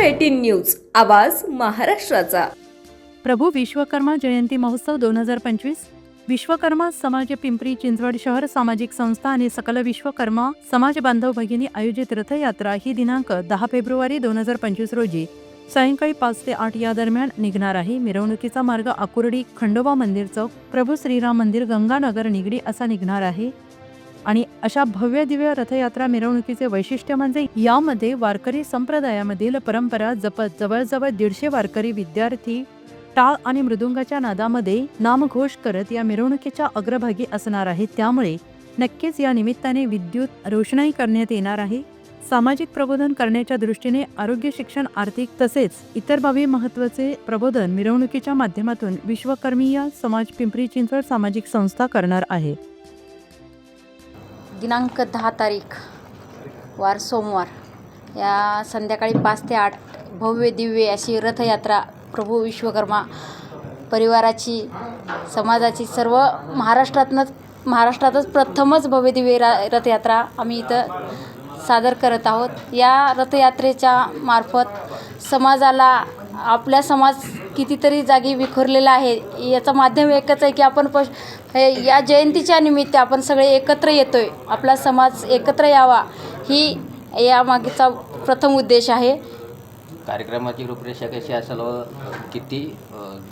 Eighteen news आवाज महाराष्ट्राचा. प्रभू विश्वकर्मा जयंती महोत्सव दोन हजार पंचवीस विश्वकर्मा समाज पिंपरी चिंचवड शहर सामाजिक संस्था आणि सकल विश्वकर्मा समाज बांधव भगिनी आयोजित रथयात्रा ही दिनांक दहा फेब्रुवारी दोन हजार पंचवीस रोजी. सायंकाळी पाच ते आठ या दरम्यान निघणार आहे. मिरवणुकीचा मार्ग आकुर्डी खंडोबा मंदिर चौक प्रभू श्रीराम मंदिर गंगानगर निगडी असा निघणार आहे. आणि अशा भव्य दिव्य रथयात्रा मिरवणुकीचे वैशिष्ट्य म्हणजे यामध्ये वारकरी संप्रदायामधील परंपरा जपत जवळजवळ दीडशे वारकरी विद्यार्थी टाळ आणि मृदुंगाच्या नादामध्ये नामघोष करत या मिरवणुकीच्या अग्रभागी असणार आहे. त्यामुळे नक्कीच या निमित्ताने विद्युत रोषणाई करण्यात येणार आहे. सामाजिक प्रबोधन करण्याच्या दृष्टीने आरोग्य शिक्षण आर्थिक तसेच इतर बाबी महत्त्वाचे प्रबोधन मिरवणुकीच्या माध्यमातून विश्वकर्मीय समाज पिंपरी चिंचवड सामाजिक संस्था करणार आहे. दिनांक दहा तारीख वार सोमवार. या संध्याकाळी पाच ते आठ भव्य दिव्य अशी रथयात्रा प्रभू विश्वकर्मा परिवाराची समाजाची सर्व महाराष्ट्रातनंच महाराष्ट्रातच प्रथमच भव्य दिव्य रा रथयात्रा आम्ही इथं सादर करत आहोत. या रथयात्रेच्या मार्फत समाजाला आपला समाज कितीतरी जागी विखुरलेला आहे. याचं माध्यम एकच आहे की आपण प हे या जयंतीच्या निमित्त आपण सगळे एकत्र येतो आहे आपला समाज एकत्र यावा ही यामागचा प्रथम उद्देश आहे. कार्यक्रमाची रूपरेषा कशी असेल व किती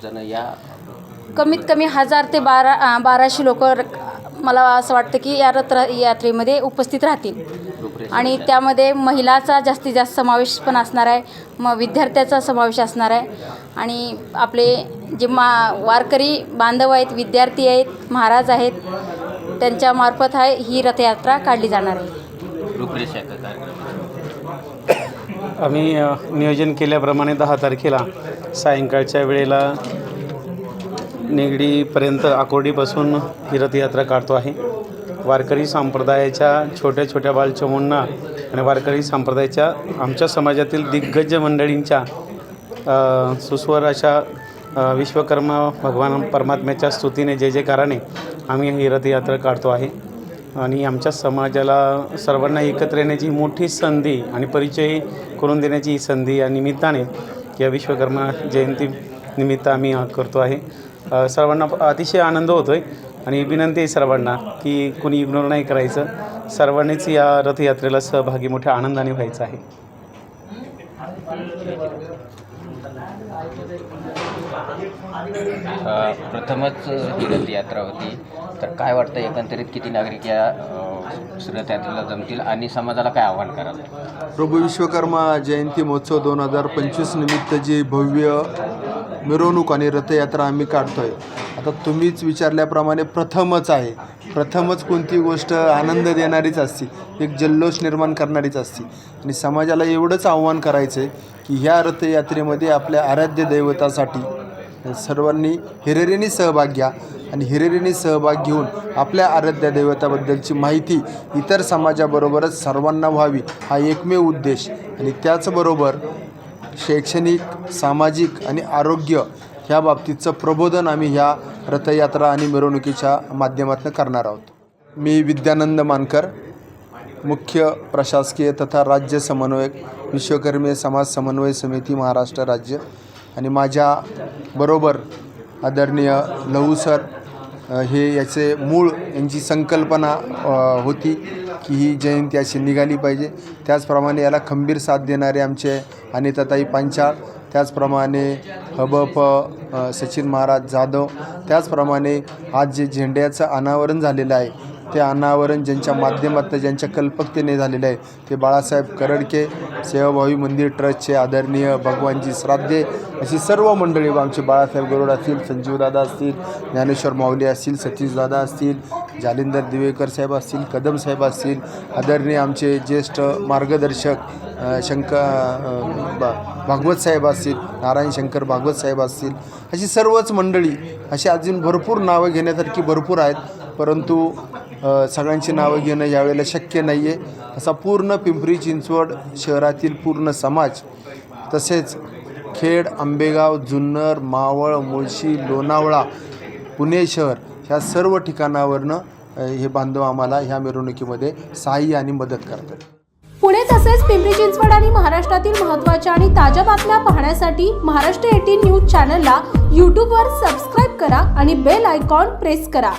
जण या? कमीत कमी हजार ते बारा बाराशे लोक मला असं वाटतं की या रथ यात्रेमध्ये उपस्थित राहतील. आणि त्यामध्ये महिलाचा जास्तीत जास्त समावेश पण असणार आहे मग विद्यार्थ्याचा समावेश असणार आहे. आणि आपले जे मा वारकरी बांधव आहेत विद्यार्थी आहेत महाराज आहेत त्यांच्यामार्फत हा ही रथयात्रा काढली जाणार आहे. आम्ही नियोजन केल्याप्रमाणे दहा तारखेला सायंकाळच्या वेळेला निगडीपर्यंत आकोर्डीपासून ही रथयात्रा काढतो आहे. वारकरी संप्रदायाच्या छोट्या छोट्या बालचमूंना आणि वारकरी संप्रदायाच्या आमच्या समाजातील दिग्गज मंडळींच्या सुस्वर अशा विश्वकर्मा भगवान परमात्म्याच्या स्तुतीने जे जे जयकाराने आम्ही ही रथयात्रा काढतो आहे. आणि आमच्या समाजाला सर्वांना एकत्र येण्याची मोठी संधी आणि परिचय करून देण्याची ही संधी या निमित्ताने या विश्वकर्मा जयंती निमित्त आम्ही करतो आहे. सर्वांना अतिशय आनंद होतो आहे आणि विनंती आहे सर्वांना की कोणी इग्नोर नाही करायचं. सर्वांनीच या रथयात्रेला सहभागी मोठ्या आनंदाने व्हायचं आहे. प्रथमच ही रथयात्रा होती. तर काय वाटतं एकंदरीत किती नागरिक या रथयात्रेला जमतील आणि समाजाला काय आव्हान कराल? प्रभू विश्वकर्मा जयंती महोत्सव दोन हजार पंचवीस निमित्त जी भव्य मिरवणूक आणि रथयात्रा आम्ही काढतो आहे आता तुम्हीच विचारल्याप्रमाणे प्रथमच आहे. प्रथमच कोणती गोष्ट आनंद देणारीच असते. एक जल्लोष निर्माण करणारीच असते. आणि समाजाला एवढंच आव्हान करायचं आहे की ह्या रथयात्रेमध्ये आपल्या आराध्य दैवतासाठी सर्वांनी हिरेरीने सहभाग घ्या आणि हिरेरीने सहभाग घेऊन आपल्या आराध्य दैवताबद्दलची माहिती इतर समाजाबरोबरच सर्वांना व्हावी हा एकमेव उद्देश. आणि त्याचबरोबर शैक्षणिक सामाजिक आणि आरोग्य ह्या बाबतीचं प्रबोधन आम्ही ह्या रथयात्रा आणि मिरवणुकीच्या माध्यमातून करणार आहोत. मी विद्यानंद मानकर मुख्य प्रशासकीय तथा राज्य समन्वयक विश्वकर्मीय समाज समन्वय समिती महाराष्ट्र राज्य आणि माझ्या बरोबर आदरणीय लहू सर हे याचे मूळ यांची संकल्पना होती की ही जयंती अशी निघाली पाहिजे. त्याचप्रमाणे याला खंबीर साथ देणारे आमचे अनिताताई पांचाळ त्याचप्रमाणे हबप सचिन महाराज जाधव त्याचप्रमाणे आज जे झेंड्याचं अनावरण झालेलं आहे ते अनावरण ज्यांच्या माध्यमातून ज्यांच्या कल्पकतेने झालेलं आहे ते बाळासाहेब करडके सेवाभावी मंदिर ट्रस्टचे आदरणीय भगवानजी श्राद्धे अशी सर्व मंडळी आमचे बाळासाहेब गरुड असतील संजीवदादा असतील ज्ञानेश्वर माऊली असतील सतीशदादा असतील जालिंदर दिवेकर साहेब असतील कदम साहेब असतील आदरणीय आमचे ज्येष्ठ मार्गदर्शक शंकर बा भागवत साहेब असतील नारायण शंकर भागवत साहेब असतील अशी सर्वच मंडळी अशी अजून भरपूर नावं घेण्यासारखी भरपूर आहेत परंतु सगळ्यांची नावं घेणं यावेळेला शक्य नाही आहे असा पूर्ण पिंपरी चिंचवड शहरातील पूर्ण समाज तसेच खेड आंबेगाव जुन्नर मावळ मुळशी लोणावळा पुणे शहर ह्या सर्व ठिकाणावरनं हे बांधव आम्हाला ह्या मिरवणुकीमध्ये सहाय्य आणि मदत करतात. पुणे तसेच पिंपरी चिंचवड आणि महाराष्ट्रातील महत्त्वाच्या आणि ताज्या बातम्या पाहण्यासाठी महाराष्ट्र एटीन न्यूज चॅनलला यूट्यूबवर सबस्क्राईब करा आणि बेल आयकॉन प्रेस करा.